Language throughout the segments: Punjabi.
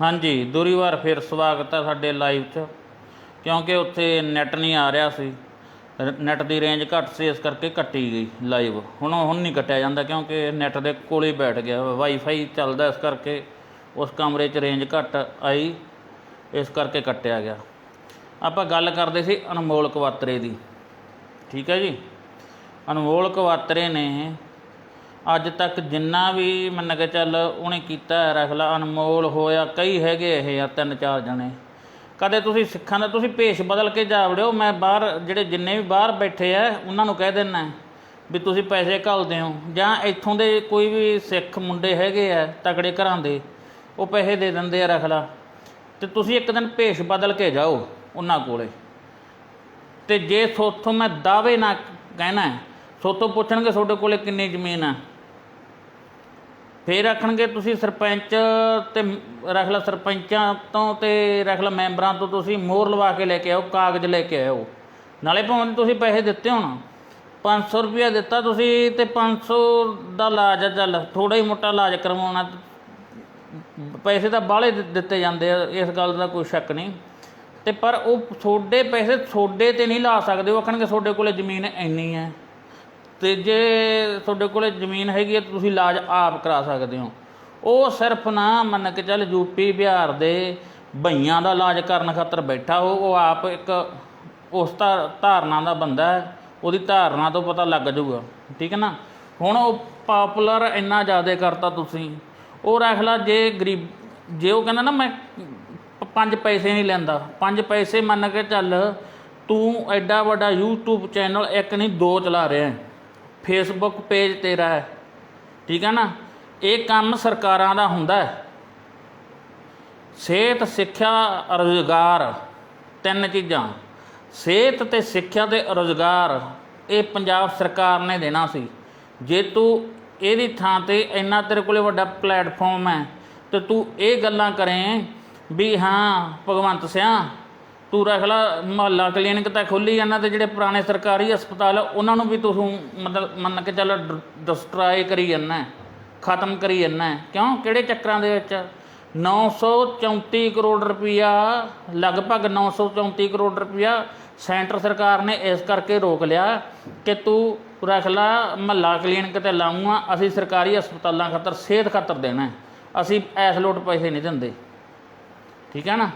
ਹਾਂਜੀ, ਦੂਰੀ ਵਾਰ ਫਿਰ ਸਵਾਗਤ ਹੈ ਸਾਡੇ ਲਾਈਵ 'ਚ। ਕਿਉਂਕਿ ਉੱਥੇ ਨੈਟ ਨਹੀਂ ਆ ਰਿਹਾ ਸੀ। ਨੈਟ ਦੀ ਰੇਂਜ ਘੱਟ ਸੀ, ਇਸ ਕਰਕੇ ਕੱਟੀ ਗਈ ਲਾਈਵ ਹੁਣ ਹੁਣ ਨਹੀਂ ਕੱਟਿਆ ਜਾਂਦਾ ਕਿਉਂਕਿ ਨੈਟ ਦੇ ਕੋਲ ਹੀ ਬੈਠ ਗਿਆ। ਵਾਈਫਾਈ ਚੱਲਦਾ ਇਸ ਕਰਕੇ ਉਸ ਕਮਰੇ 'ਚ ਰੇਂਜ ਘੱਟ ਆਈ, ਇਸ ਕਰਕੇ ਕੱਟਿਆ ਗਿਆ। ਆਪਾਂ ਗੱਲ ਕਰਦੇ ਸੀ ਅਨਮੋਲ ਕਵਾਤਰੇ ਦੀ। ਠੀਕ ਹੈ ਜੀ? ਅਨਮੋਲ ਕਵਾਤਰੇ ਨੇ ਅੱਜ ਤੱਕ ਜਿੰਨਾ ਵੀ ਮੰਨ ਕੇ ਚੱਲ ਉਹਨੇ ਕੀਤਾ ਹੈ ਰਖਲਾ ਅਨਮੋਲ ਹੋਇਆ, ਕਈ ਹੈਗੇ ਇਹ ਆ, ਤਿੰਨ ਚਾਰ ਜਣੇ। ਕਦੇ ਤੁਸੀਂ ਸਿੱਖਾਂ ਦਾ, ਤੁਸੀਂ ਭੇਸ਼ ਬਦਲ ਕੇ ਜਾ ਵੜਿਓ, ਮੈਂ ਬਾਹਰ, ਜਿਹੜੇ ਜਿੰਨੇ ਵੀ ਬਾਹਰ ਬੈਠੇ ਆ, ਉਹਨਾਂ ਨੂੰ ਕਹਿ ਦਿੰਨਾ ਵੀ ਤੁਸੀਂ ਪੈਸੇ ਘੱਲਦੇ ਹੋ, ਜਾਂ ਇੱਥੋਂ ਦੇ ਕੋਈ ਵੀ ਸਿੱਖ ਮੁੰਡੇ ਹੈਗੇ ਆ, ਤਕੜੇ ਘਰਾਂ ਦੇ, ਉਹ ਪੈਸੇ ਦੇ ਦਿੰਦੇ ਆ ਰਖਲਾ ਤੇ ਤੁਸੀਂ ਇੱਕ ਦਿਨ ਭੇਸ਼ ਬਦਲ ਕੇ ਜਾਓ ਉਹਨਾਂ ਕੋਲੇ। ਤੇ ਜੇ ਸੋਥੋਂ ਮੈਂ ਦਾਅਵੇ ਨਾ ਕਹਿਣਾ ਸੋਥੋਂ ਪੁੱਛਣਗੇ ਤੁਹਾਡੇ ਕੋਲੇ ਕਿੰਨੀ ਜ਼ਮੀਨ ਆ ਫੇਰ ਆਖਣਗੇ ਤੁਸੀਂ ਸਰਪੰਚ ਤੇ ਰੱਖ ਲਾ ਸਰਪੰਚਾਂ ਤੋਂ ਤੇ ਰੱਖ ਲਾ ਮੈਂਬਰਾਂ ਤੋਂ ਤੁਸੀਂ ਮੋਹਰ ਲਵਾ ਕੇ ਲੈ ਕੇ ਆਓ, ਕਾਗਜ਼ ਲੈ ਕੇ ਆਓ ਨਾਲੇ ਭਾਵੇਂ ਤੁਸੀਂ ਪੈਸੇ ਦਿੱਤੇ ਹੋਣ 500 ਰੁਪਇਆ ਦਿੱਤਾ ਤੁਸੀਂ ਤੇ 500 ਦਾ ਇਲਾਜ ਚੱਲ ਥੋੜਾ ਹੀ ਮੋਟਾ ਇਲਾਜ ਕਰਵਾਉਣਾ। ਪੈਸੇ ਤਾਂ ਬਾਹਲੇ ਦਿੱਤੇ ਜਾਂਦੇ ਆ, ਇਸ ਗੱਲ ਦਾ ਕੋਈ ਸ਼ੱਕ ਨਹੀਂ। ਤੇ ਪਰ ਉਹ ਤੁਹਾਡੇ ਪੈਸੇ ਤੁਹਾਡੇ ਤੇ ਨਹੀਂ ਲਾ ਸਕਦੇ, ਉਹ ਆਖਣਗੇ ਤੁਹਾਡੇ ਕੋਲੇ ਜ਼ਮੀਨ ਇੰਨੀ ਹੈ। ਤੇ ਜੇ ਤੁਹਾਡੇ ਕੋਲੇ ਜ਼ਮੀਨ ਹੈਗੀ ਹੈ ਤਾਂ ਤੁਸੀਂ ਇਲਾਜ ਆਪ ਕਰਾ ਸਕਦੇ ਹੋ। ਉਹ ਸਿਰਫ ਨਾ ਮੰਨ ਕੇ ਚੱਲ ਯੂਪੀ ਬਿਹਾਰ ਦੇ ਭਈਆਂ ਦਾ ਇਲਾਜ ਕਰਨ ਖਾਤਰ ਬੈਠਾ ਉਹ ਉਹ ਆਪ ਇੱਕ ਉਸ ਧਾ- ਧਾਰਨਾ ਦਾ ਬੰਦਾ ਹੈ, ਉਹਦੀ ਧਾਰਨਾ ਤੋਂ ਪਤਾ ਲੱਗ ਜਾਊਗਾ। ਠੀਕ ਹੈ ਨਾ? ਹੁਣ ਉਹ ਪਾਪੂਲਰ ਇੰਨਾ ਜ਼ਿਆਦਾ ਕਰਤਾ ਤੁਸੀਂ। ਉਹ ਰੱਖ ਲਾ ਜੇ ਗਰੀਬ, ਜੇ ਉਹ ਕਹਿੰਦਾ ਨਾ ਮੈਂ ਪੰਜ ਪੈਸੇ ਨਹੀਂ ਲੈਂਦਾ, ਪੰਜ ਪੈਸੇ ਮੰਨ ਕੇ ਚੱਲ ਤੂੰ ਐਡਾ ਵੱਡਾ YouTube ਚੈਨਲ ਇੱਕ ਨਹੀਂ, ਦੋ ਚਲਾ ਰਿਹਾ ਹੈ। ਫੇਸਬੁੱਕ ਪੇਜ ਤੇਰਾ ਹੈ। ਠੀਕ ਹੈ ਨਾ? ਇਹ ਕੰਮ ਸਰਕਾਰਾਂ ਦਾ ਹੁੰਦਾ ਹੈ। ਸਿਹਤ, ਸਿੱਖਿਆ, ਰੁਜ਼ਗਾਰ, ਤਿੰਨ ਚੀਜ਼ਾਂ। ਸਿਹਤ ਤੇ ਸਿੱਖਿਆ ਤੇ ਰੁਜ਼ਗਾਰ, ਇਹ ਪੰਜਾਬ ਸਰਕਾਰ ਨੇ ਦੇਣਾ ਸੀ। ਜੇ ਤੂੰ ਇਹਦੀ ਥਾਂ ਤੇ ਇੰਨਾ ਤੇਰੇ ਕੋਲੇ ਵੱਡਾ ਪਲੇਟਫਾਰਮ ਹੈ, ਤੇ ਤੂੰ ਇਹ ਗੱਲਾਂ ਕਰੇ ਵੀ ਹਾਂ, ਭਗਵੰਤ ਸਿਆ ਤੂੰ ਰੱਖ ਲਾ ਮਹੱਲਾ ਕਲੀਨਿਕ ਤਾਂ ਖੋਲੀ ਜਾਂਦਾ ਤੇ ਜਿਹੜੇ ਪੁਰਾਣੇ ਸਰਕਾਰੀ ਹਸਪਤਾਲ ਆ, ਉਹਨਾਂ ਨੂੰ ਵੀ ਤੂੰ ਮਤਲਬ ਮੰਨ ਕੇ ਚੱਲ ਡਿਸਟਰਾਏ ਕਰੀ ਜਾਂਦਾ ਖਤਮ ਕਰੀ ਜਾਂਦਾ ਕਿਉਂ? ਕਿਹੜੇ ਚੱਕਰਾਂ ਦੇ ਵਿੱਚ? 934 ਕਰੋੜ ਰੁਪਇਆ ਲਗਭਗ 934 ਕਰੋੜ ਰੁਪਇਆ ਸੈਂਟਰ ਸਰਕਾਰ ਨੇ ਇਸ ਕਰਕੇ ਰੋਕ ਲਿਆ ਕਿ ਤੂੰ ਰਖਲਾ ਮਹੱਲਾ ਕਲੀਨਿਕ ਤੇ ਲਾਉਂਗਾ ਅਸੀਂ ਸਰਕਾਰੀ ਹਸਪਤਾਲਾਂ ਖਾਤਰ ਸਿਹਤ ਖਾਤਰ ਦੇਣਾ ਅਸੀਂ ਐਸ ਲੋਟ ਪੈਸੇ ਨਹੀਂ ਦਿੰਦੇ। ਠੀਕ ਹੈ ਨਾ?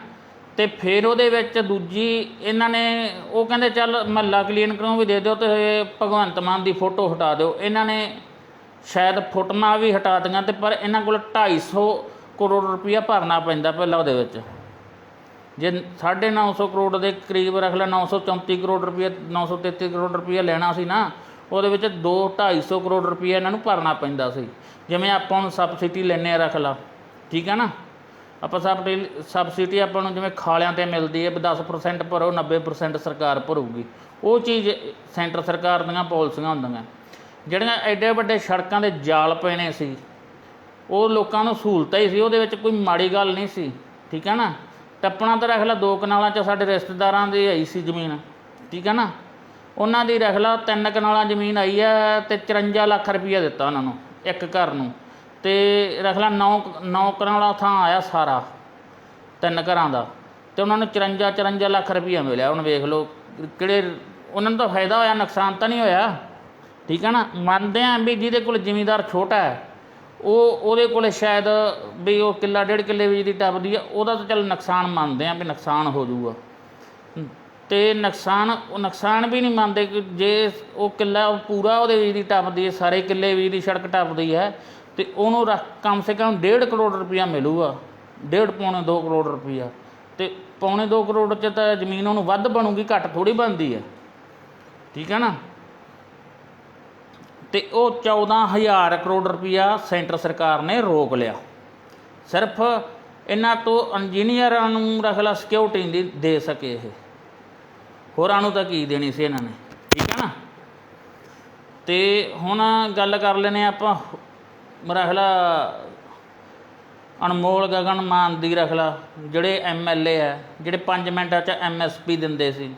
ਤੇ ਫਿਰ ਉਹਦੇ ਵਿੱਚ ਦੂਜੀ ਇਹਨਾਂ ਨੇ, ਉਹ ਕਹਿੰਦੇ ਚੱਲ ਮਹੱਲਾ ਕਲੀਨਿਕ ਨੂੰ ਵੀ ਦੇ ਦਿਓ ਤੇ ਭਗਵੰਤ ਮਾਨ ਦੀ ਫੋਟੋ ਹਟਾ ਦਿਓ। ਇਹਨਾਂ ਨੇ ਸ਼ਾਇਦ ਫੋਟੋਆਂ ਵੀ ਹਟਾ ਦਿੱਤੀਆਂ ਤੇ ਪਰ ਇਹਨਾਂ ਕੋਲ 250 ਕਰੋੜ ਰੁਪਇਆ ਭਰਨਾ ਪੈਂਦਾ ਪਹਿਲਾਂ ਉਹਦੇ ਵਿੱਚ। ਜੇ 950 ਕਰੋੜ ਦੇ ਕਰੀਬ ਰੱਖ ਲੈ 934 ਕਰੋੜ ਰੁਪਇਆ 933 ਕਰੋੜ ਰੁਪਇਆ ਲੈਣਾ ਸੀ ਨਾ, ਉਹਦੇ ਵਿੱਚ 2 250 ਕਰੋੜ ਰੁਪਇਆ ਇਹਨਾਂ ਨੂੰ ਭਰਨਾ ਪੈਂਦਾ ਸੀ। ਜਿਵੇਂ ਆਪਾਂ ਹੁਣ ਸਬਸਿਡੀ ਲੈਣੇ ਆ ਰੱਖ ਲਾ। ਠੀਕ ਹੈ ਨਾ? ਆਪਾਂ ਸਬਸਿਡੀ ਸਬਸਿਡੀ ਆਪਾਂ ਨੂੰ ਜਿਵੇਂ ਖਾਲਿਆਂ ਤੇ ਮਿਲਦੀ ਹੈ, ਵੀ 10% ਭਰੋ 90% ਸਰਕਾਰ ਭਰੂਗੀ। ਉਹ ਚੀਜ਼ ਸੈਂਟਰ ਸਰਕਾਰ ਦੀਆਂ ਪਾਲਿਸੀਆਂ ਹੁੰਦੀਆਂ। ਜਿਹੜੀਆਂ ਐਡੇ ਵੱਡੇ ਸੜਕਾਂ ਦੇ ਜਾਲ ਪੈਣੇ ਸੀ, ਉਹ ਲੋਕਾਂ ਨੂੰ ਸਹੂਲਤਾਂ ਹੀ ਸੀ, ਉਹਦੇ ਵਿੱਚ ਕੋਈ ਮਾੜੀ ਗੱਲ ਨਹੀਂ ਸੀ, ਠੀਕ ਹੈ ਨਾ? ਟੱਪਣਾ ਤਾਂ ਰੱਖ ਲਾ, ਦੋ ਕਨਾਲਾਂ 'ਚ ਸਾਡੇ ਰਿਸ਼ਤੇਦਾਰਾਂ ਦੀ ਆਈ ਸੀ ਜ਼ਮੀਨ, ਠੀਕ ਹੈ ਨਾ? ਉਹਨਾਂ ਦੀ ਰੱਖ ਲਾ, ਤਿੰਨ ਕਨਾਲਾਂ ਜ਼ਮੀਨ ਆਈ ਹੈ ਤੇ 54 ਲੱਖ ਰੁਪਈਆ ਦਿੱਤਾ ਉਹਨਾਂ ਨੂੰ, ਇੱਕ ਘਰ ਨੂੰ। ਤੇ ਰੱਖ ਲਾ 9 9 ਵਾਲਾ ਥਾਂ ਆਇਆ ਸਾਰਾ, ਤਿੰਨ ਘਰਾਂ ਦਾ। ਤੇ ਉਹਨਾਂ ਨੂੰ 54 54 ਲੱਖ ਰੁਪਈਆ ਮਿਲਿਆ। ਹੁਣ ਵੇਖ ਲਓ ਕਿਹੜੇ, ਉਹਨਾਂ ਨੂੰ ਤਾਂ ਫਾਇਦਾ ਹੋਇਆ, ਨੁਕਸਾਨ ਤਾਂ ਨਹੀਂ ਹੋਇਆ। ਠੀਕ ਹੈ ਨਾ? ਮੰਨਦੇ ਆਂ ਵੀ ਜਿਹਦੇ ਕੋਲ ਜ਼ਿਮੀਦਾਰ ਛੋਟਾ ਹੈ, ਉਹ, ਉਹਦੇ ਕੋਲੇ ਸ਼ਾਇਦ ਵੀ ਉਹ ਕਿੱਲਾ, ਡੇਢ ਕਿੱਲੇ ਵਿੱਚ ਦੀ ਟੱਪਦੀ ਆ, ਉਹਦਾ ਤਾਂ ਚੱਲ ਨੁਕਸਾਨ ਮੰਨਦੇ ਆ ਵੀ ਨੁਕਸਾਨ ਹੋ ਜਾਊਗਾ। ਤੇ ਨੁਕਸਾਨ, ਉਹ ਨੁਕਸਾਨ ਵੀ ਨਹੀਂ ਮੰਨਦੇ ਕਿ ਜੇ ਉਹ ਕਿੱਲਾ ਪੂਰਾ ਉਹਦੇ ਵਿੱਚ ਦੀ ਟੱਪਦੀ ਹੈ, ਸਾਰੇ ਕਿੱਲੇ ਵਿੱਚ ਦੀ ਸੜਕ ਟੱਪਦੀ ਹੈ ਤੇ ਉਹਨੂੰ ਰੱਖ, ਕਮ ਸੇ ਕਮ 1.5 ਕਰੋੜ ਰੁਪਇਆ ਮਿਲੂਗਾ। ਡੇਢ ਪੌਣੇ 2 ਕਰੋੜ ਰੁਪਇਆ। ਤੇ ਪੌਣੇ 2 ਕਰੋੜ ਚ ਤਾਂ ਜ਼ਮੀਨ ਉਹਨੂੰ ਵੱਧ ਬਣੂਗੀ, ਘੱਟ ਥੋੜੀ ਬਣਦੀ ਹੈ। ਠੀਕ ਹੈ ਨਾ? ਤੇ ਉਹ 14000 ਕਰੋੜ ਰੁਪਇਆ ਸੈਂਟਰ ਸਰਕਾਰ ਨੇ ਰੋਕ ਲਿਆ। ਸਿਰਫ ਇਹਨਾਂ ਤੋਂ ਇੰਜੀਨੀਅਰਾਂ ਨੂੰ ਰੱਖ ਲਾ ਸਿਕਿਉਰਿਟੀ ਨਹੀਂ ਦੇ ਸਕੇ ਇਹ। ਹੋਰਾਂ ਨੂੰ ਤਾਂ ਕੀ ਦੇਣੀ ਸੀ ਇਹਨਾਂ ਨੇ? ਠੀਕ ਹੈ ਨਾ? ਤੇ ਹੁਣ ਗੱਲ ਕਰ ਲੈਨੇ ਆਪਾਂ ਰੱਖ ਅਨਮੋਲ ਗਗਨ ਮਾਨ ਦੀ ਰੱਖ ਲਾ ਜਿਹੜੇ ਐਮਐਲਏ ਆ ਜਿਹੜੇ 5 ਮਿੰਟਾਂ 'ਚ ਐਮਐਸਪੀ ਦਿੰਦੇ ਸੀ।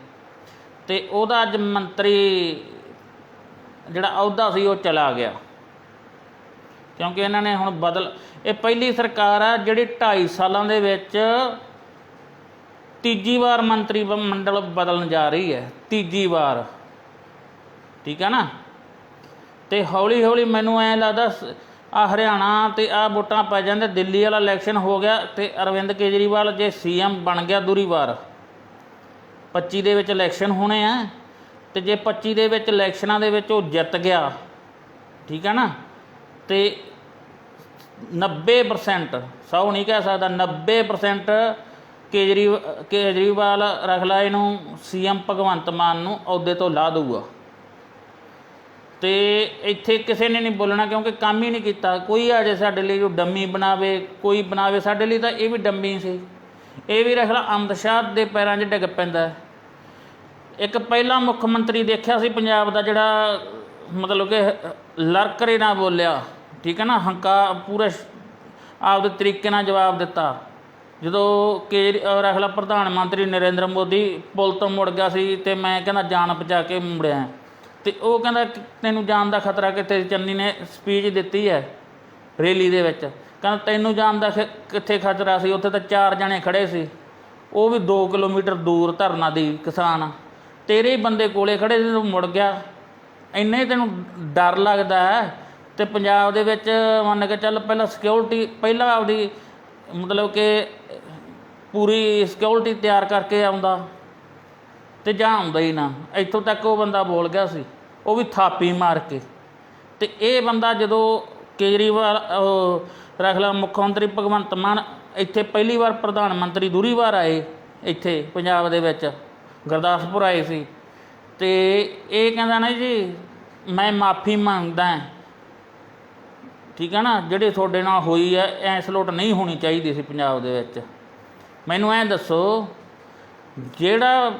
ਤੇ ਉਹਦਾ ਅੱਜ ਮੰਤਰੀ ਜਿਹੜਾ ਅਹੁਦਾ ਸੀ, ਉਹ ਚਲਾ ਗਿਆ। ਕਿਉਂਕਿ ਇਹਨਾਂ ਨੇ ਹੁਣ ਬਦਲ, ਇਹ ਪਹਿਲੀ ਸਰਕਾਰ ਆ ਜਿਹੜੀ 2.5 ਸਾਲਾਂ ਦੇ ਵਿੱਚ ਤੀਜੀ ਵਾਰ ਮੰਤਰੀ ਮੰਡਲ ਬਦਲਣ ਜਾ ਰਹੀ ਹੈ, ਤੀਜੀ ਵਾਰ। ਠੀਕ ਹੈ ਨਾ? ਤੇ ਹੌਲੀ ਹੌਲੀ ਮੈਨੂੰ ਐ ਲੱਗਦਾ ਆ ਹਰਿਆਣਾ ਤੇ ਆ ਵੋਟਾਂ ਪੈ ਜਾਂਦੇ, ਦਿੱਲੀ ਵਾਲਾ ਇਲੈਕਸ਼ਨ ਹੋ ਗਿਆ ਤੇ ਅਰਵਿੰਦ ਕੇਜਰੀਵਾਲ ਜੇ ਸੀਐਮ ਬਣ ਗਿਆ ਦੂਰੀ ਵਾਰ। 25 ਦੇ ਵਿੱਚ ਇਲੈਕਸ਼ਨ ਹੋਣੇ ਆ ਤੇ ਜੇ 25 ਦੇ ਵਿੱਚ ਇਲੈਕਸ਼ਨਾਂ ਦੇ ਵਿੱਚ ਉਹ ਜਿੱਤ ਗਿਆ, ਠੀਕ ਹੈ ਨਾ? ਤੇ 90% ਸੌ ਨਹੀਂ ਕਹਿ ਸਕਦਾ 90% ਕੇਜਰੀ, ਕੇਜਰੀਵਾਲ ਰਖਲਾ ਇਹਨੂੰ ਸੀਐਮ ਭਗਵੰਤ ਮਾਨ ਨੂੰ ਅਹੁਦੇ ਤੋਂ ਲਾ ਦਊਗਾ। ਤੇ ਇੱਥੇ ਕਿਸੇ ਨੇ ਨਹੀਂ ਬੋਲਣਾ ਕਿਉਂਕਿ ਕੰਮ ਹੀ ਨਹੀਂ ਕੀਤਾ। ਕੋਈ ਆ ਜੇ ਸਾਡੇ ਲਈ ਜੋ ਡੰਮੀ ਬਣਾਵੇ, ਕੋਈ ਬਣਾਵੇ, ਸਾਡੇ ਲਈ ਤਾਂ ਇਹ ਵੀ ਡੰਮੀ ਸੀ। ਇਹ ਵੀ ਰਖਲਾ ਅਮਿਤ ਸ਼ਾਹ ਦੇ ਪੈਰਾਂ 'ਚ ਡਿੱਗ ਪੈਂਦਾ। ਇੱਕ ਪਹਿਲਾ ਮੁੱਖ ਮੰਤਰੀ ਦੇਖਿਆ ਸੀ ਪੰਜਾਬ ਦਾ ਜਿਹੜਾ, ਮਤਲਬ ਕਿ ਲਰਕਰੇ ਨਾ ਬੋਲਿਆ। ਠੀਕ ਹੈ ਨਾ ਹੰਕਾ ਪੂਰਾ ਆਪਦੇ ਤਰੀਕੇ ਨਾਲ ਜਵਾਬ ਦਿੱਤਾ। ਜਦੋਂ ਕੇਜਰੀ ਅਹ ਪ੍ਰਧਾਨ ਮੰਤਰੀ ਨਰਿੰਦਰ ਮੋਦੀ ਪੁਲ ਤੋਂ ਮੁੜ ਗਿਆ ਸੀ ਤੇ ਮੈਂ ਕਹਿੰਦਾ ਜਾਨ ਬਚਾ ਕੇ ਮੁੜਿਆ। ਤੇ ਉਹ ਕਹਿੰਦਾ ਤੈਨੂੰ ਜਾਣ ਦਾ ਖਤਰਾ ਕਿੱਥੇ ਚੰਨੀ ਨੇ ਸਪੀਚ ਦਿੱਤੀ ਹੈ ਰੈਲੀ ਦੇ ਵਿੱਚ। ਕਹਿੰਦਾ ਤੈਨੂੰ ਜਾਣ ਦਾ ਖਿ- ਕਿੱਥੇ ਖਤਰਾ ਸੀ? ਉੱਥੇ ਤਾਂ ਚਾਰ ਜਣੇ ਖੜੇ ਸੀ। ਉਹ ਵੀ 2 ਕਿਲੋਮੀਟਰ ਦੂਰ ਧਰਨਾ ਦੀ ਕਿਸਾਨ। ਤੇਰੇ ਬੰਦੇ ਕੋਲੇ ਖੜੇ ਸੀ, ਤੂੰ ਮੁੜ ਗਿਆ। ਇੰਨੇ ਹੀ ਤੈਨੂੰ ਡਰ ਲੱਗਦਾ ਹੈ। ਤੇ ਪੰਜਾਬ ਦੇ ਵਿੱਚ ਮੰਨ ਕੇ ਚੱਲ ਪਹਿਲਾਂ ਸਿਕਿਉਰਿਟੀ ਪਹਿਲਾਂ ਆਪਦੀ ਮਤਲਬ ਕਿ ਪੂਰੀ ਸਿਕਿਉਰਿਟੀ ਤਿਆਰ ਕਰਕੇ ਆਉਂਦਾ। ਤੇ ਜਾਂ ਆਉਂਦਾ ਹੀ ਨਾ। ਇੱਥੋਂ ਤੱਕ ਉਹ ਬੰਦਾ ਬੋਲ ਗਿਆ ਸੀ। ਉਹ ਵੀ ਥਾਪੀ ਮਾਰ ਕੇ। ਤੇ ਇਹ ਬੰਦਾ ਜਦੋਂ ਕੇਜਰੀਵਾਲ ਰੱਖ ਲਾ ਮੁੱਖ ਮੰਤਰੀ ਭਗਵੰਤ ਮਾਨ, ਇੱਥੇ ਪਹਿਲੀ ਵਾਰ ਪ੍ਰਧਾਨ ਮੰਤਰੀ ਦੂਰੀ ਵਾਰ ਆਏ ਇੱਥੇ ਪੰਜਾਬ ਦੇ ਵਿੱਚ। ਗੁਰਦਾਸਪੁਰ ਆਏ ਸੀ। ਤੇ ਇਹ ਕਹਿੰਦਾ ਨਾ ਜੀ, ਮੈਂ ਮਾਫੀ ਮੰਗਦਾ ਠੀਕ ਹੈ ਨਾ? ਜਿਹੜੇ ਤੁਹਾਡੇ ਨਾਲ ਹੋਈ ਹੈ ਐ ਸਲੋਟ ਨਹੀਂ ਹੋਣੀ ਚਾਹੀਦੀ ਸੀ ਪੰਜਾਬ ਦੇ ਵਿੱਚ। ਮੈਨੂੰ ਐਂ ਦੱਸੋ ਜਿਹੜਾ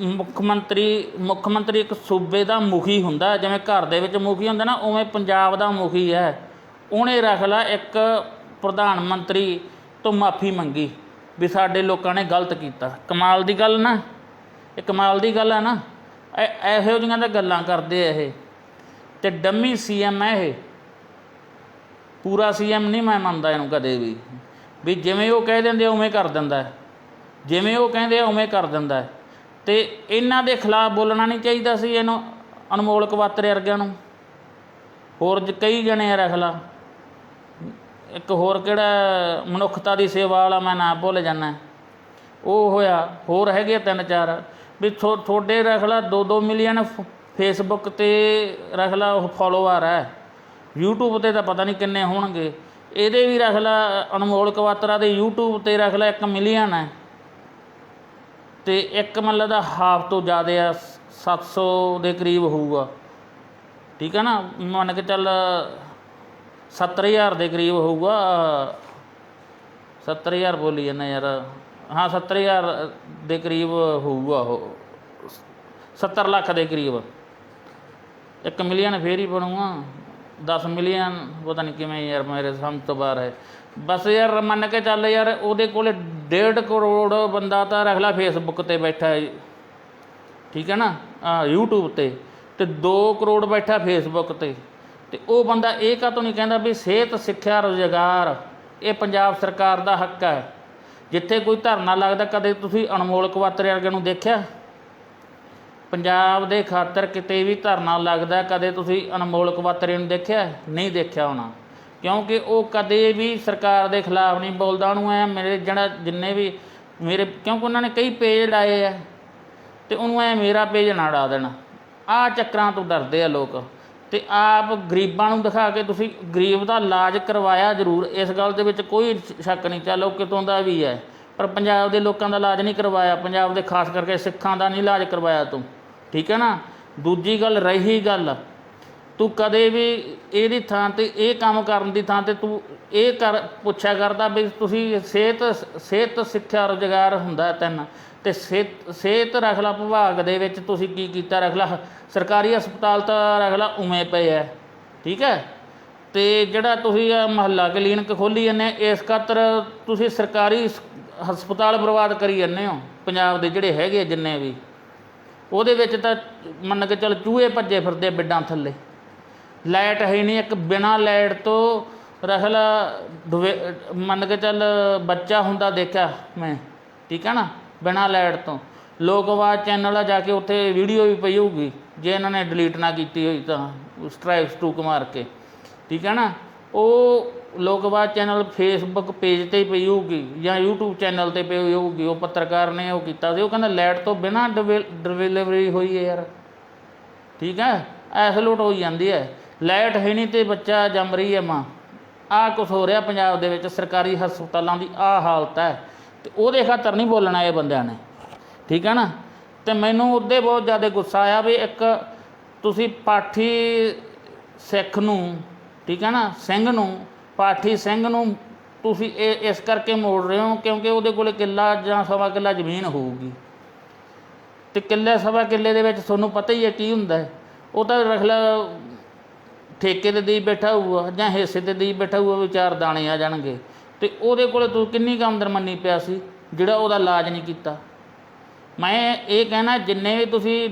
ਮੁੱਖ ਮੰਤਰੀ ਮੁੱਖ ਮੰਤਰੀ ਇੱਕ ਸੂਬੇ ਦਾ ਮੁਖੀ ਹੁੰਦਾ, ਜਿਵੇਂ ਘਰ ਦੇ ਵਿੱਚ ਮੁਖੀ ਹੁੰਦਾ ਨਾ, ਉਵੇਂ ਪੰਜਾਬ ਦਾ ਮੁਖੀ ਹੈ। ਉਹਨੇ ਰੱਖ ਲਾ ਇੱਕ ਪ੍ਰਧਾਨ ਮੰਤਰੀ ਤੋਂ ਮਾਫੀ ਮੰਗੀ ਵੀ ਸਾਡੇ ਲੋਕਾਂ ਨੇ ਗਲਤ ਕੀਤਾ। ਕਮਾਲ ਦੀ ਗੱਲ ਨਾ। ਇਹ ਕਮਾਲ ਦੀ ਗੱਲ ਹੈ ਨਾ। ਇਹ- ਇਹੋ ਜਿਹੀਆਂ ਦਾ ਗੱਲਾਂ ਕਰਦੇ ਆ ਇਹ। ਤੇ ਡੰਮੀ ਸੀਐਮ ਹੈ ਇਹ। ਪੂਰਾ ਸੀਐਮ ਨਹੀਂ ਮੈਂ ਮੰਨਦਾ ਇਹਨੂੰ ਕਦੇ ਵੀ। ਵੀ ਜਿਵੇਂ ਉਹ ਕਹਿ ਦਿੰਦੇ ਉਵੇਂ ਕਰ ਦਿੰਦਾ। ਜਿਵੇਂ ਉਹ ਕਹਿੰਦੇ ਆ, ਉਵੇਂ ਕਰ ਦਿੰਦਾ ਹੈ। ਤੇ ਇਹਨਾਂ ਦੇ ਖਿਲਾਫ ਬੋਲਣਾ ਨਹੀਂ ਚਾਹੀਦਾ ਸੀ ਇਹਨੂੰ ਅਨਮੋਲ ਕਵਾਤਰੇ ਵਰਗਿਆਂ ਨੂੰ। ਹੋਰ ਜ- ਕਈ ਜਣੇ ਆ ਰਖਲਾ। ਇੱਕ ਹੋਰ ਕਿਹੜਾ ਮਨੁੱਖਤਾ ਦੀ ਸੇਵਾ ਵਾਲਾ ਮੈਂ ਨਾ ਭੁੱਲ ਜਾਂਦਾ। ਉਹ ਹੋਇਆ, ਹੋਰ ਹੈਗੇ ਆ ਤਿੰਨ ਚਾਰ। ਵੀ ਥੋ- ਤੁਹਾਡੇ ਰਖਲਾ 2-2 ਮਿਲੀਅਨ ਫੇਸਬੁੱਕ ਤੇ ਰਖਲਾ ਉਹ ਫੋਲੋਅਰ ਹੈ। YouTube ਤੇ ਤਾਂ ਪਤਾ ਨਹੀਂ ਕਿੰਨੇ ਹੋਣਗੇ। ਇਹਦੇ ਵੀ ਰਖਲਾ ਅਨਮੋਲ ਕਵਾਤਰਾ ਦੇ YouTube ਤੇ ਰਖਲਾ 1 ਮਿਲੀਅਨ ਹੈ। ਤੇ ਇੱਕ ਮਤਲਬ ਦਾ ਹਾਫ ਤੋਂ ਜ਼ਿਆਦਾ ਆ 700 ਦੇ ਕਰੀਬ ਹੋਊਗਾ। ਠੀਕ ਹੈ ਨਾ? ਮੰਨ ਕੇ ਚੱਲ 70000 ਦੇ ਕਰੀਬ ਹੋਊਗਾ। 70000 ਬੋਲੀ ਜਾਂਦਾ ਯਾਰ। ਹਾਂ 70000 ਦੇ ਕਰੀਬ ਹੋਊਗਾ ਉਹ। 70 ਲੱਖ ਦੇ ਕਰੀਬ। 1 ਮਿਲੀਅਨ ਫੇਰ ਹੀ ਬਣੂਗਾ। 10 ਮਿਲੀਅਨ, ਪਤਾ ਨਹੀਂ ਕਿਵੇਂ ਯਾਰ ਮੇਰੇ ਸਮਝ ਤੋਂ ਬਾਹਰ ਹੈ। ਬਸ ਯਾਰ ਮੰਨ ਕੇ ਚੱਲ ਯਾਰ ਉਹਦੇ ਕੋਲੇ 1.5 ਕਰੋੜ ਬੰਦਾ ਤਾਂ ਰਖਲਾ ਫੇਸਬੁੱਕ ਤੇ ਬੈਠਾ ਹੈ ਠੀਕ ਹੈ ਨਾ? ਆ YouTube ਤੇ। ਤੇ 2 ਕਰੋੜ ਬੈਠਾ ਫੇਸਬੁੱਕ ਤੇ। ਤੇ ਉਹ ਬੰਦਾ ਇਹ ਕਾਹਤੋਂ ਨਹੀਂ ਕਹਿੰਦਾ ਵੀ ਸਿਹਤ, ਸਿੱਖਿਆ, ਰੁਜ਼ਗਾਰ, ਇਹ ਪੰਜਾਬ ਸਰਕਾਰ ਦਾ ਹੱਕ ਹੈ। ਜਿੱਥੇ ਕੋਈ ਧਰਨਾ ਲੱਗਦਾ, ਕਦੇ ਤੁਸੀਂ ਅਨਮੋਲ ਕਵਾਤਰੇ ਵਰਗੇ ਨੂੰ ਦੇਖਿਆ? ਪੰਜਾਬ ਦੇ ਖਾਤਰ ਕਿਤੇ ਵੀ ਧਰਨਾ ਲੱਗਦਾ, ਕਦੇ ਤੁਸੀਂ ਅਨਮੋਲ ਕਵਾਤਰੇ ਨੂੰ ਦੇਖਿਆ? ਨਹੀਂ ਦੇਖਿਆ ਹੋਣਾ। ਕਿਉਂਕਿ ਉਹ ਕਦੇ ਵੀ ਸਰਕਾਰ ਦੇ ਖਿਲਾਫ ਨਹੀਂ ਬੋਲਦਾ, ਉਹਨੂੰ ਐ ਮੇਰੇ ਜਿਹੜਾ ਜਿੰਨੇ ਵੀ ਮੇਰੇ, ਕਿਉਂਕਿ ਉਹਨਾਂ ਨੇ ਕਈ ਪੇਜ ਲਾਏ ਆ ਤੇ ਉਹਨੂੰ ਐ ਮੇਰਾ ਪੇਜ ਨਾ ਡਾ ਦੇਣਾ। ਆ ਚੱਕਰਾਂ ਤੋਂ ਡਰਦੇ ਆ ਲੋਕ। ਤੇ ਆਪ ਗਰੀਬਾਂ ਨੂੰ ਦਿਖਾ ਕੇ ਤੁਸੀਂ ਗਰੀਬ ਦਾ ਇਲਾਜ ਕਰਵਾਇਆ ਜ਼ਰੂਰ। ਇਸ ਗੱਲ ਦੇ ਵਿੱਚ ਕੋਈ ਸ਼ੱਕ ਨਹੀਂ ਚਲੋ ਕਿਤੋਂ ਦਾ ਵੀ ਹੈ। ਪਰ ਪੰਜਾਬ ਦੇ ਲੋਕਾਂ ਦਾ ਇਲਾਜ ਨਹੀਂ ਕਰਵਾਇਆ। ਪੰਜਾਬ ਦੇ ਖਾਸ ਕਰਕੇ ਸਿੱਖਾਂ ਦਾ ਨਹੀਂ ਇਲਾਜ ਕਰਵਾਇਆ ਤੂੰ। ਠੀਕ ਹੈ ਨਾ? ਦੂਜੀ ਗੱਲ, ਰਹੀ ਗੱਲ ਤੂੰ ਕਦੇ ਵੀ ਇਹਦੀ ਥਾਂ ਤੇ ਇਹ ਕੰਮ ਕਰਨ ਦੀ ਥਾਂ ਤੇ ਤੂੰ ਇਹ ਕਰ, ਪੁੱਛਿਆ ਕਰਦਾ ਵੀ ਤੁਸੀਂ ਸਿਹਤ ਸਿਹਤ ਸਿੱਖਿਆ ਰੁਜ਼ਗਾਰ ਹੁੰਦਾ ਤਿੰਨ ਤੇ ਸਿਹਤ ਸਿਹਤ ਰਖਲਾ ਵਿਭਾਗ ਦੇ ਵਿੱਚ ਤੁਸੀਂ ਕੀ ਕੀਤਾ ਰਖਲਾ ਸਰਕਾਰੀ ਹਸਪਤਾਲ ਤਾਂ ਰਖਲਾ ਉਵੇਂ ਪਏ ਐ, ਠੀਕ ਹੈ ਤੇ ਜਿਹੜਾ ਤੁਸੀਂ ਆ ਮਹੱਲਾ ਕਲੀਨਿਕ ਖੋਲੀ ਜਾਂਦੇ ਇਸ ਖਾਤਰ ਤੁਸੀਂ ਸਰਕਾਰੀ ਸ- ਹਸਪਤਾਲ ਬਰਬਾਦ ਕਰੀ ਜਾਂਦੇ ਹੋ, ਪੰਜਾਬ ਦੇ ਜਿਹੜੇ ਹੈਗੇ ਆ ਜਿੰਨੇ ਵੀ। ਉਹਦੇ ਵਿੱਚ ਤਾਂ ਮੰਨ ਕੇ ਚੱਲ ਚੂਹੇ ਭੱਜੇ ਫਿਰਦੇ ਬਿੱਡਾਂ ਥੱਲੇ। ਲਾਈਟ ਹੈ ਨਹੀਂ, ਇੱਕ ਬਿਨਾ ਲਾਈਟ ਤੋਂ ਰੱਖ ਲਾ ਮੰਨ ਕੇ ਚੱਲ ਬੱਚਾ ਹੁੰਦਾ ਦੇਖਿਆ ਮੈਂ, ਠੀਕ ਹੈ ਨਾ, ਬਿਨਾ ਲਾਈਟ ਤੋਂ। ਲੋਕਵਾਦ ਚੈਨਲ ਆ ਜਾ ਕੇ ਉੱਥੇ ਵੀਡੀਓ ਵੀ ਪਈ ਹੋਊਗੀ, ਜੇ ਇਹਨਾਂ ਨੇ ਡਿਲੀਟ ਨਾ ਕੀਤੀ ਹੋਈ ਤਾਂ ਸਟ੍ਰਾਈਕ ਸਟੂਕ ਮਾਰ ਕੇ, ਠੀਕ ਹੈ ਨਾ। ਉਹ ਲੋਕਵਾਦ ਚੈਨਲ ਫੇਸਬੁੱਕ ਪੇਜ ਤੇ ਹੀ ਪਈ ਹੋਊਗੀ ਜਾਂ YouTube ਚੈਨਲ ਤੇ ਪਈ ਹੋਊਗੀ, ਉਹ ਪੱਤਰਕਾਰ ਨੇ ਉਹ ਕੀਤਾ ਸੀ, ਉਹ ਕਹਿੰਦਾ ਲੈਟ ਤੋਂ ਬਿਨਾ ਡਿਲੀਵਰੀ ਹੋਈ ਹੈ ਯਾਰ, ਠੀਕ ਹੈ ਐਸਲੂਟ ਹੋਈ ਜਾਂਦੀ ਹੈ। ਲਾਈਟ ਹੈ ਨਹੀਂ ਤੇ ਬੱਚਾ ਜੰਮ ਰਹੀ ਹੈ ਮਾਂ। ਆਹ ਕੁਛ ਹੋ ਰਿਹਾ ਪੰਜਾਬ ਦੇ ਵਿੱਚ, ਸਰਕਾਰੀ ਹਸਪਤਾਲਾਂ ਦੀ ਆਹ ਹਾਲਤ ਹੈ। ਤੇ ਉਹਦੇ ਖਾਤਰ ਨਹੀਂ ਬੋਲਣਾ ਇਹ ਬੰਦਿਆਂ ਨੇ। ਠੀਕ ਹੈ ਨਾ? ਤੇ ਮੈਨੂੰ ਉਹਦੇ ਬਹੁਤ ਜ਼ਿਆਦਾ ਗੁੱਸਾ ਆਇਆ ਵੀ ਇੱਕ ਤੁਸੀਂ ਪਾਠੀ ਸਿੱਖ ਨੂੰ, ਠੀਕ ਹੈ ਨਾ, ਸਿੰਘ ਨੂੰ, ਪਾਠੀ ਸਿੰਘ ਨੂੰ ਤੁਸੀਂ ਇਹ ਇਸ ਕਰਕੇ ਮੋੜ ਰਹੇ ਹੋ ਕਿਉਂਕਿ ਉਹਦੇ ਕੋਲੇ ਕਿੱਲਾ ਜਾਂ ਸਵਾ ਕਿੱਲਾ ਜ਼ਮੀਨ ਹੋਊਗੀ। ਤੇ ਕਿੱਲੇ ਸਵਾ ਕਿੱਲੇ ਦੇ ਵਿੱਚ ਤੁਹਾਨੂੰ ਪਤਾ ਹੀ ਹੈ ਕੀ ਹੁੰਦਾ ਉਹ ਤਾਂ ਰੱਖ ਲਾ ਠੇਕੇ ਤੇ ਦੇਈ ਬੈਠਾ ਹੋਊਗਾ ਜਾਂ ਹਿੱਸੇ ਤੇ ਦੇਈ ਬੈਠਾ ਹੋਊਗਾ ਵੀ ਚਾਰ ਦਾਣੇ ਆ ਜਾਣਗੇ। ਤੇ ਉਹਦੇ ਕੋਲੇ ਤੂੰ ਕਿੰਨੀ ਕੁ ਆਮਦਨ ਮੰਨੀ ਪਿਆ ਸੀ ਜਿਹੜਾ ਉਹਦਾ ਇਲਾਜ ਨਹੀਂ ਕੀਤਾ? ਮੈਂ ਇਹ ਕਹਿਣਾ ਜਿੰਨੇ ਵੀ ਤੁਸੀਂ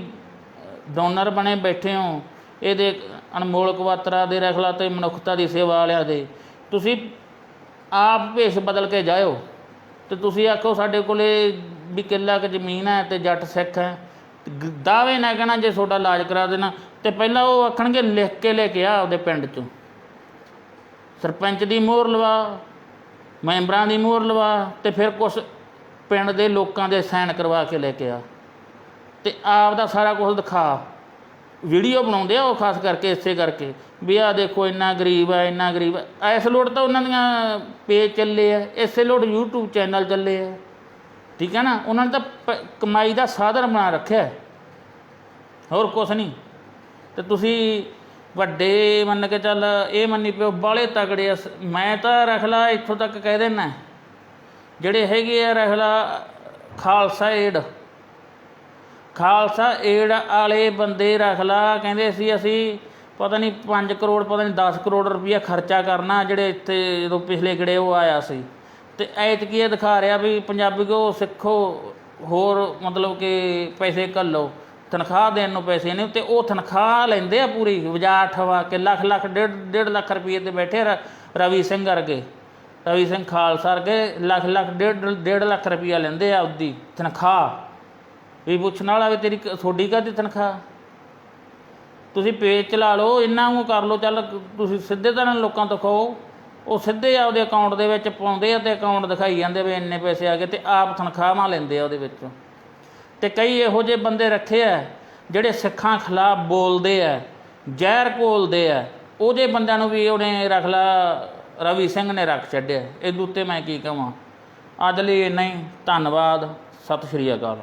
ਡੋਨਰ ਬਣੇ ਬੈਠੇ ਹੋ, ਇਹਦੇ ਅਨਮੋਲ ਕਵਾਤਰਾ ਦੇ ਰਖਲਾ ਤੇ ਮਨੁੱਖਤਾ ਦੀ ਸੇਵਾ ਵਾਲਿਆਂ ਦੇ, ਤੁਸੀਂ ਆਪ ਭੇਸ ਬਦਲ ਕੇ ਜਾਇਓ। ਤੇ ਤੁਸੀਂ ਆਖੋ ਸਾਡੇ ਕੋਲੇ ਵੀ ਕਿੱਲਾ ਕੁ ਜ਼ਮੀਨ ਹੈ ਤੇ ਜੱਟ ਸਿੱਖ ਹੈ ਦਾਅਵੇ ਨਾ ਕਹਿਣਾ ਜੇ ਤੁਹਾਡਾ ਇਲਾਜ ਕਰਾ ਦੇਣਾ, ਤੇ ਪਹਿਲਾਂ ਉਹ ਆਖਣਗੇ ਲਿਖ ਕੇ ਲੈ ਕੇ ਆ ਆਪਦੇ ਪਿੰਡ ਚੋਂ। ਸਰਪੰਚ ਦੀ ਮੋਹਰ ਲਵਾ, ਮੈਂਬਰਾਂ ਦੀ ਮੋਹਰ ਲਵਾ, ਤੇ ਫਿਰ ਕੁਛ ਪਿੰਡ ਦੇ ਲੋਕਾਂ ਦੇ ਸਾਈਨ ਕਰਵਾ ਕੇ ਲੈ ਕੇ ਆ। ਤੇ ਆਪ ਦਾ ਸਾਰਾ ਕੁਝ ਦਿਖਾ। ਵੀਡੀਓ ਬਣਾਉਂਦੇ ਆ ਉਹ ਖਾਸ ਕਰਕੇ ਇਸੇ ਕਰਕੇ, ਵੀ ਆ ਦੇਖੋ ਇੰਨਾ ਗਰੀਬ ਆ, ਇੰਨਾ ਗਰੀਬ ਆ। ਇਸ ਲੋਟ ਤਾਂ ਉਹਨਾਂ ਦੀਆਂ ਪੇਜ ਚੱਲੇ ਆ, ਇਸੇ ਲੋੜ YouTube ਚੈਨਲ ਚੱਲੇ ਆ। ਠੀਕ ਹੈ ਨਾ? ਉਹਨਾਂ ਨੇ ਤਾਂ ਪ- ਕਮਾਈ ਦਾ ਸਾਧਨ ਬਣਾ ਰੱਖਿਆ ਹੋਰ ਕੁਛ ਨਹੀਂ। ਤੇ ਤੁਸੀਂ ਵੱਡੇ ਮੰਨ ਕੇ ਚੱਲ ਇਹ ਮੰਨੀ ਪਿਓ ਬਾਲੇ ਤਗੜੇ ਆ ਮੈਂ ਤਾਂ ਰਖਲਾ ਇੱਥੋਂ ਤੱਕ ਕਹਿ ਦੇਣਾ ਜਿਹੜੇ ਹੈਗੇ ਆ ਰਖਲਾ, ਖਾਲਸਾ ਏਡ। ਖਾਲਸਾ ਏਡ ਵਾਲੇ ਬੰਦੇ ਰਖਲਾ, ਕਹਿੰਦੇ ਸੀ ਅਸੀਂ ਪਤਾ ਨਹੀਂ 5 ਕਰੋੜ, ਪਤਾ ਨਹੀਂ 10 ਕਰੋੜ ਰੁਪਈਆ ਖਰਚਾ ਕਰਨਾ, ਜਿਹੜੇ ਇੱਥੇ ਜਦੋਂ ਪਿਛਲੇ ਗੜੇ ਉਹ ਆਇਆ ਸੀ। ਤੇ ਐਤਕੀ ਇਹ ਦਿਖਾ ਰਿਹਾ ਵੀ ਪੰਜਾਬੀ ਕੋ ਸਿੱਖੋ, ਹੋਰ ਮਤਲਬ ਕਿ ਪੈਸੇ ਘੱਲੋ, ਤਨਖਾਹ ਦੇਣ ਨੂੰ ਪੈਸੇ ਨਹੀਂ, ਤੇ ਉਹ ਤਨਖਾਹ ਲੈਂਦੇ ਆ ਪੂਰੀ ਵਜਾ ਠਵਾ ਕੇ ਲੱਖ ਲੱਖ, ਡੇਢ ਡੇਢ ਲੱਖ ਰੁਪਏ ਤੇ ਬੈਠੇ ਰ- ਰਵੀ ਸਿੰਘ ਵਰਗੇ। ਰਵੀ ਸਿੰਘ ਖਾਲਸਾ ਵਰਗੇ, ਲੱਖ ਲੱਖ, ਡੇਢ ਡੇਢ ਲੱਖ ਰੁਪਈਆ ਲੈਂਦੇ ਆ ਉਹਦੀ ਤਨਖਾਹ। ਵੀ ਪੁੱਛਣ ਵਾਲਾ ਵੀ ਤੇਰੀ ਕ- ਤੁਹਾਡੀ ਕਾਹਦੀ ਤਨਖਾਹ? ਤੁਸੀਂ ਪੇਜ ਚਲਾ ਲਓ, ਇੰਨਾ ਨੂੰ ਕਰ ਲਓ, ਚੱਲ ਤੁਸੀਂ ਸਿੱਧੇ ਤਰ੍ਹਾਂ ਲੋਕਾਂ ਤੋਂ ਖਾਓ। ਉਹ ਸਿੱਧੇ ਆਪਦੇ ਅਕਾਊਂਟ ਦੇ ਵਿੱਚ ਪਾਉਂਦੇ ਆ ਤੇ ਅਕਾਊਂਟ ਦਿਖਾਈ ਜਾਂਦੇ ਵੀ ਇੰਨੇ ਪੈਸੇ ਆ ਗਏ ਤੇ ਆਪ ਤਨਖਾਹਾਂ ਲੈਂਦੇ ਆ ਉਹਦੇ ਵਿੱਚੋਂ। ਤੇ ਕਈ ਇਹੋ ਜਿਹੇ ਬੰਦੇ ਰੱਖੇ ਆ, ਜਿਹੜੇ ਸਿੱਖਾਂ ਖਿਲਾਫ ਬੋਲਦੇ ਆ, ਜ਼ਹਿਰ ਘੋਲਦੇ ਆ। ਉਹਦੇ ਬੰਦਿਆਂ ਨੂੰ ਵੀ ਉਹਨੇ ਰੱਖ ਲਾ, ਰਵੀ ਸਿੰਘ ਨੇ ਰੱਖ ਛੱਡਿਆ। ਇਹਦੇ ਉੱਤੇ ਮੈਂ ਕੀ ਕਹਾਂ? ਅੱਜ ਲਈ ਇੰਨਾ ਹੀ। ਧੰਨਵਾਦ। ਸਤਿ ਸ਼੍ਰੀ ਅਕਾਲ।